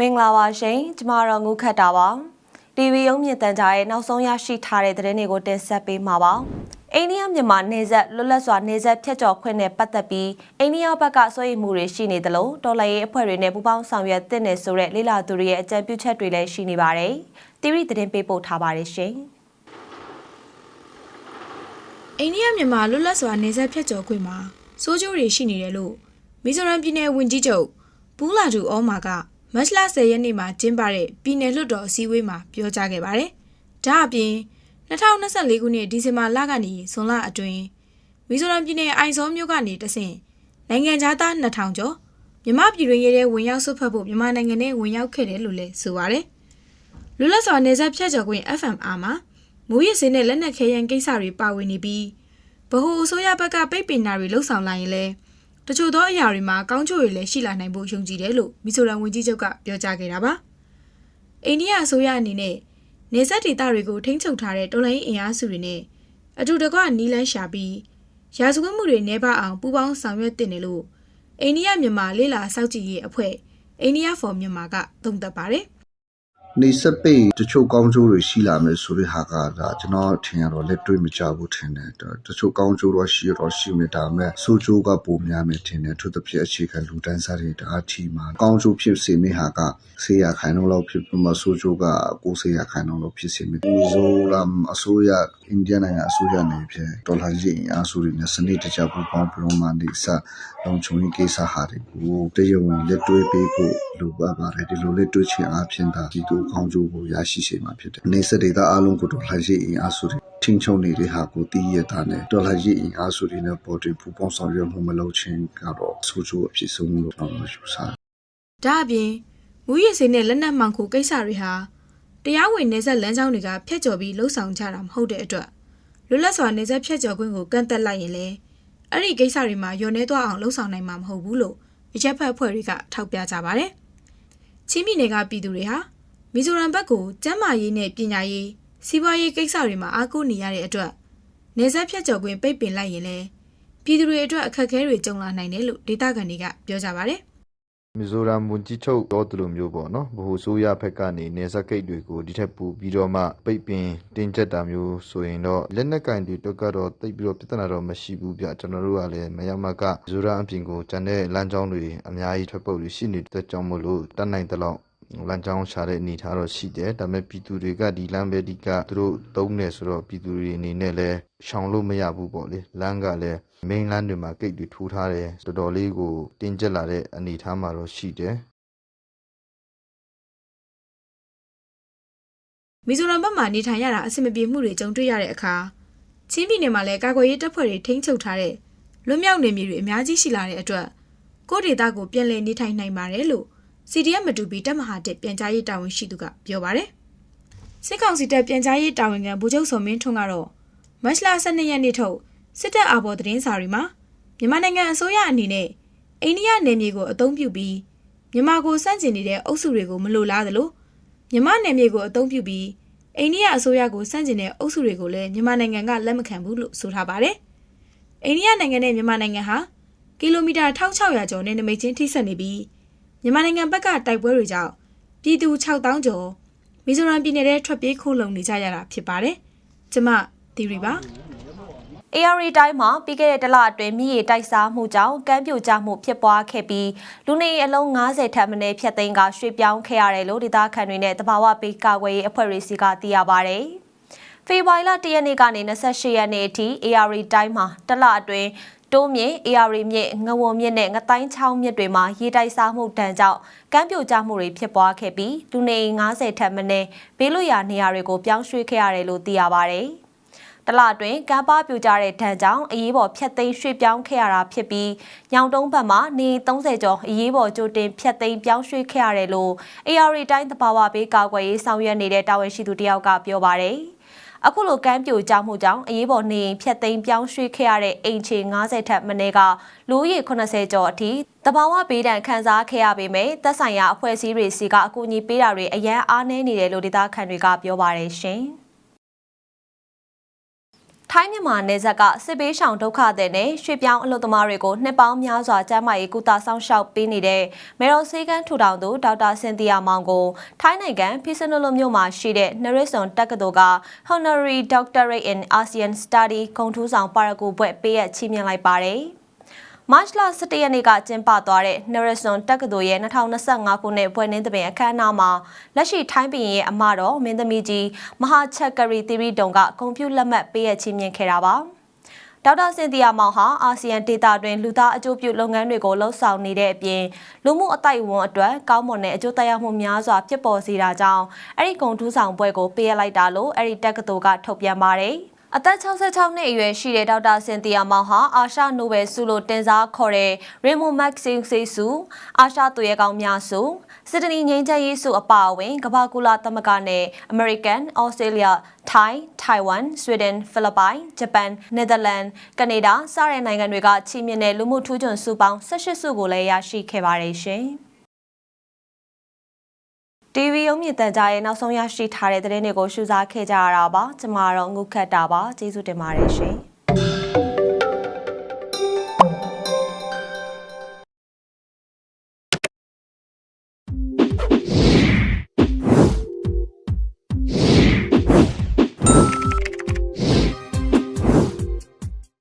မင်္ဂလာပါရှင်ကျမတော့ငုခတ်တာပါ TV ရုံးမြင့်တန်ကြားရဲ့နောက်ဆုံးရရှိထားတဲ့သတင်းတွေကိုတင်ဆက်ပေးမှာပါအိန္ဒိယမြန်မာနေဆက်လွတ်လပ်စွာနေဆက်ဖြတ်ကျော်ခွင့်နဲ့ပတ်သက်ပြီးအိန္ဒိယဘက်ကစိုးရိမ်မှုတွေရှိနေသလိုတော်လှန်ရေးအဖွဲ့တွေနဲ့ပူးပေါင်းဆောင်ရွက်တဲ့နယ်ဆိုတဲ့လေးလာသူတွေရဲ့အကြံပြုချက်တွေလည်းရှိနေပါတယ်။ TV သတင်းပေးပို့ထားပါတယ်ရှင်။အိန္ဒိယမြန်မာလွတ်လပ်စွာနေဆက်ဖြတ်ကျော်ခွင့်မှာစိုးကျိုးတွေရှိနေတယ်လို့မီဇိုရမ်ပြည်နယ်ဝန်ကြီးချုပ်ပူးလာဒူအောမာက မတ်လ10ရက်နေ့မှာကျင်းပတဲ့ပြည်နယ်လွှတ်တော်အစည်းအဝေးမှာပြောကြားခဲ့ပါတယ်။ဒါအပြင်2024ခုနှစ်ဒီဇင်ဘာလကနေဇွန်လအတွင်းမီဇိုရမ်ပြည်နယ်အိုင်ဇောမြို့ကနေတဆင့်နိုင်ငံသား2000ကျော်မြမပြည်တွင်းရဲတဲ့ဝင်ရောက်ဆွတ်ဖက်ဖို့မြန်မာနိုင်ငံနဲ့ဝင်ရောက်ခဲ့တယ်လို့လည်းဆိုပါတယ်။လွတ်လပ်စွာနေဆက်ဖြတ်ကျော်ခွင့် FMR မှာမူရစ်စင်းနဲ့လက်နက်ခဲယမ်းကိစ္စတွေပါဝင်နေပြီးဗဟိုအစိုးရဘက်ကပိတ်ပင်တာတွေလှုပ်ဆောင်လာရင်လည်း တချို့သောအရာတွေမှာကောင်းကျိုးတွေလည်းရှိလာနိုင်ဖို့ယုံကြည်တယ်လို့မီဆိုရန်ဝန်ကြီးချုပ်ကပြောကြားခဲ့တာပါ။အိန္ဒိယအစိုးရအနေနဲ့နေဆက်ဒေသတွေကိုထိန်းချုပ်ထားတဲ့တော်လိုင်းအင်အားစုတွေနဲ့အတူတကွနီးလန်းရှာပြီးရာဇဝတ်မှုတွေနှဲပါအောင်ပူးပေါင်းဆောင်ရွက်တင်တယ်လို့အိန္ဒိယမြန်မာလေးလာစောက်ကြည့်ရေးအဖွဲ့အိန္ဒိယဖော်မြန်မာကသုံးသပ်ပါတယ်။ နေဆက်ပိတ်တချို့ကောင်းကျိုးတွေရှိလာမယ်ဆိုတဲ့ဟာကဒါကျွန်တော်ထင်ရတော့လက်တွေ့မကြဘူးထင်တယ်ဒါတချို့ကောင်းကျိုးတော့ရှိတော့ရှိမယ်ဒါပေမဲ့ဆိုးကျိုးကပိုများမယ်ထင်တယ်သူတစ်ဖြစ်အခြေခံလူတန်းစားတွေတအားထီမှာကောင်းကျိုးဖြစ်စေမယ့်ဟာကဆေးရခိုင်နှုန်းလောက်ဖြစ်ပြီးမှဆိုးကျိုးက90ရာခိုင်နှုန်းလောက်ဖြစ်စေမယ်မီဇိုရမ်အစိုးရအိန္ဒိယနိုင်ငံအစိုးရနေဖြစ်ဒေါ်လာကြီးအင်အားစုတွေနဲ့စနစ်တကျပူးပေါင်းပြီးတော့မှဒီစလုံခြုံရေးကိစ္စဟာတွေကိုတရားဝင်လက်တွေ့ပေးဖို့ လိုပါပါတယ်ဒီလိုလက်တွေ့ချင်အားဖြင့်ဒါဒီတို့ကောင်းကျိုးကိုရရှိစေမှာဖြစ်တယ်။နေစဒေတာအလုံးကိုဒေါ်လာကြီးအင်အားစုတွေထင်းချုံနေတဲ့ဟာကိုတည်ရတာနဲ့ဒေါ်လာကြီးအင်အားစုတွေနဲ့ပေါ်တင်ပူပေါင်းဆောင်ရွက်မှုမလုပ်ချင်းကတော့ဆိုးကျိုးအဖြစ်ဆုံးလို့တော့ယူဆတယ်ဒါအပြင်မူရည်စိတ်နဲ့လက်နက်မှောင်ခိုကိစ္စတွေဟာတရားဝင်နေဆက်လမ်းကြောင်းတွေကဖျက်ကျော်ပြီးလှုပ်ဆောင်ကြတာမဟုတ်တဲ့အတွက်လွတ်လပ်စွာနေဆက်ဖျက်ကျော်ခွင့်ကိုကန့်သက်လိုက်ရင်လည်းအဲ့ဒီကိစ္စတွေမှာညှော်နှဲသွားအောင်လှုပ်ဆောင်နိုင်မှာမဟုတ်ဘူးလို့အရက်ဖက်အဖွဲ့တွေကထောက်ပြကြပါတယ်။ ချင်းပြည်နယ်ကပြည်သူတွေဟာမီဇိုရမ်ဘက်ကိုကျန်းမာရေးနဲ့ပညာရေးစီးပွားရေးကိစ္စတွေမှာအားကိုးနေရတဲ့အတွက်နေဆက်ဖျက်ကျော်ခွင့်ပိတ်ပင်လိုက်ရင်လည်းပြည်သူတွေအတွက်အခက်အခဲတွေကြုံလာနိုင်တယ်လို့ဒေသခံတွေကပြောကြပါတယ် မီဇိုရမ်ဝန်ကြီးချုပ်ပြောသလိုမျိုးပေါ့နော်ဗဟိုဆိုးရဘက်ကနေနေဆက်ကိတ်တွေကိုဒီထက်ပိုပြီးတော့မှပိတ်ပင်တင်းကျပ်တာမျိုးဆိုရင်တော့လက်နက်ကင်တွေတော့ကတော့တိတ်ပြီးတော့ပြဿနာတော့မရှိဘူးဗျကျွန်တော်တို့ကလည်းမရမကမီဇိုရမ်အပြင်ကိုကျန်တဲ့လမ်းကြောင်းတွေအများကြီးထွက်ပုတ်တွေရှိနေတဲ့ကြောင့်မို့လို့တတ်နိုင်တဲ့လောက် လမ်းကြောင်းရှာတဲ့အနေထားတော့ရှိတယ်ဒါပေမဲ့ပြည်သူတွေကဒီလမ်းပဲဒီကသူတို့သုံးနေဆိုတော့ပြည်သူတွေအနေနဲ့လည်းရှောင်လို့မရဘူးပေါ့လေလမ်းကလည်း main လမ်းတွေမှာဂိတ်တွေထိုးထားတယ်တော်တော်လေးကိုတင်းကျပ်လာတဲ့အနေအထားမှာတော့ရှိတယ်မီဇိုရမ်ဘက်မှာနေထိုင်ရတာအဆင်မပြေမှုတွေကြုံတွေ့ရတဲ့အခါချင်းပြည်နယ်မှာလည်းကာကွယ်ရေးတပ်ဖွဲ့တွေထိန်းချုပ်ထားတဲ့လွတ်မြောက်နေမြေတွေအများကြီးရှိလာတဲ့အတွက်ကိုယ့်ဒေသကိုပြန်လည်နေထိုင်နိုင်ပါတယ်လို့ CDM မတူပီတပ်မဟာတက်ပြန်ကြားရေးတာဝန်ရှိသူကပြောပါတယ်စစ်ကောင်စီတပ်ပြန်ကြားရေးတာဝန်ခံဗိုလ်ချုပ်စော်မင်းထွန်းကတော့မတ်လ12ရက်နေ့ထုတ်စစ်တပ်အာဘော်သတင်းစာတွေမှာမြန်မာနိုင်ငံအစိုးရအနေနဲ့အိန္ဒိယနယ်မြေကိုအသုံးပြုပြီးမြန်မာကိုစန့်ကျင်နေတဲ့အုပ်စုတွေကိုမလိုလားသလိုမြန်မာနယ်မြေကိုအသုံးပြုပြီးအိန္ဒိယအစိုးရကိုစန့်ကျင်တဲ့အုပ်စုတွေကိုလည်းမြန်မာနိုင်ငံကလက်မခံဘူးလို့ဆိုထားပါတယ်။အိန္ဒိယနိုင်ငံနဲ့မြန်မာနိုင်ငံဟာကီလိုမီတာ1600ကျော်နဲ့နမိတ်ချင်းထိစပ်နေပြီး မြန်မာနိုင်ငံဘက်ကတိုက်ပွဲတွေကြောင့်ပြည်သူ6000ကျော်မီဇိုရမ်ပြည်နယ်ထဲထွက်ပြေးခိုးလုံနေကြရတာဖြစ်ပါတယ်။ကျမသီရီပါ AR တိုင်းမှာပြီးခဲ့တဲ့တလအတွင်းမြည်ရတိုက်စားမှုကြောင့်ကမ်းပြိုကျမှုဖြစ်ပွားခဲ့ပြီးလူနေအလုံး90ထပ်မံဖြတ်သိမ်းကရွှေ့ပြောင်းခဲ့ရတယ်လို့ဒေသခံတွေနဲ့တဘာဝပေးကာကွယ်ရေးအဖွဲ့တွေစီကသိရပါဗျ။ဖေဖော်ဝါရီလ1ရက်နေ့ကနေ28ရက်နေ့အထိ AR တိုင်းမှာတလအတွင်း တိုးမြင့် AR မြစ်ငဝုံမြစ်နဲ့ငတိုင်းချောင်းမြစ်တွေမှာရေတိုက်စားမှုတန်ကြောင့်ကမ်းပြိုကျမှုတွေဖြစ်ပွားခဲ့ပြီးလူနေ90ထပ်မံဘေးလွတ်ရာနေရာတွေကိုပြောင်းရွှေ့ခဲ့ရတယ်လို့သိရပါဗျ။တလအတွင်းကမ်းပါပြူကြတဲ့ဒဏ်ကြောင့်အရေးပေါ်ဖြတ်သိမ်းရွှေ့ပြောင်းခဲ့ရတာဖြစ်ပြီးညောင်တုံးဘက်မှာနေ30ကျော်အရေးပေါ်ကြိုတင်ဖြတ်သိမ်းပြောင်းရွှေ့ခဲ့ရတယ်လို့ AR တိုင်းတဘာဝပေးကာကွယ်ရေးဆောင်ရွက်နေတဲ့တာဝန်ရှိသူတယောက်ကပြောပါတယ်။ အခုလိုကမ်းပြိုကျမှုကြောင့်အရေးပေါ်နေဖြတ်သိမ်းပြောင်းရွှေ့ခဲ့ရတဲ့အိမ်ခြေ90ထက်မနည်းကလူဦးရေ80ကျော်အထိတဘာဝပေးဒဏ်ခံစားခဲ့ရပေမဲ့သက်ဆိုင်ရာအဖွဲ့အစည်းတွေစီကအကူအညီပေးတာတွေအရန်အားနည်းနေတယ်လို့ဒေသခံတွေကပြောပါတယ်ရှင်။ ထိုင်းမြန်မာနယ်စပ်ကစစ်ပေးရှောင်ဒုက္ခသည်နဲ့ရွှေပြောင်းအလုပ်သမားတွေကိုနှစ်ပေါင်းများစွာကျန်းမာရေးကုသဆောင်ရှောက်ပေးနေတဲ့မေရော်ဆေးကန်ထူထောင်သူဒေါက်တာစင်တီယာမောင်ကိုထိုင်းနိုင်ငံဖီဆနိုလိုမြို့မှာရှိတဲ့နရစ်ဆွန်တက္ကသိုလ်က Honorary Doctorate in ASEAN Study ဂုဏ်ထူးဆောင်ပါရဂူဘွဲ့ပေးအပ်ချီးမြှင့်လိုက်ပါတယ်။ မတ်လ17ရက်နေ့ကကျင်းပသွားတဲ့ Narison တက္ကသိုလ်ရဲ့2025ခုနှစ်ဘွဲ့နှင်းသဘင်အခမ်းအနားမှာလက်ရှိထိုင်းပြည်ရဲ့အမတော်မင်းသမီးကြီးမဟာချက်ကရီသီရီတုံကဂုံပြူလက်မှတ်ပေးရချီးမြှင့်ခဲ့တာပါ။ဒေါက်တာစင်တီယာမောင်ဟာအာဆီယံဒေသတွင်လူသားအကျိုးပြုလုပ်ငန်းတွေကိုလှုပ်ဆောင်နေတဲ့အပြင်လူမှုအတိုက်အဝန်အတွက်ကောင်းမွန်တဲ့အကျိုးသက်ရောက်မှုများစွာဖြစ်ပေါ်စေတာကြောင့်အဲ့ဒီဂုံထူးဆောင်ဘွဲ့ကိုပေးရလိုက်တာလို့အဲ့ဒီတက္ကသိုလ်ကထုတ်ပြန်ပါတယ်။ အသက်66နှစ်အရွယ်ရှိတဲ့ဒေါက်တာစင်တီယာမောင်ဟာအာရှနိုဘယ်ဆုလို့တင်စားခေါ်တဲ့ရေမိုမက်ဆင်းဆေးဆုအာရှသူရဲကောင်းများဆုစစ်တနီငိမ့်ချမ်းရေးဆုအပါအဝင်ကမ္ဘာကူလာသမဂ္ဂနဲ့ American, Australia, Thai, Taiwan, Sweden, Philippines, Japan, Netherlands, Canada စတဲ့နိုင်ငံတွေကချီးမြှင့်တဲ့လူမှုထူးချွန်ဆုပေါင်း18ဆုကိုလည်းရရှိခဲ့ပါတယ်ရှင်။ TV ရုံးမြင့်တန်ကြားရဲ့နောက်ဆုံးရရှိထားတဲ့သတင်းတွေကိုရှုစားခဲ့ကြရတာပါကျမကတော့ငုခတ်တာပါကျေးဇူးတင်ပါတယ်ရှင်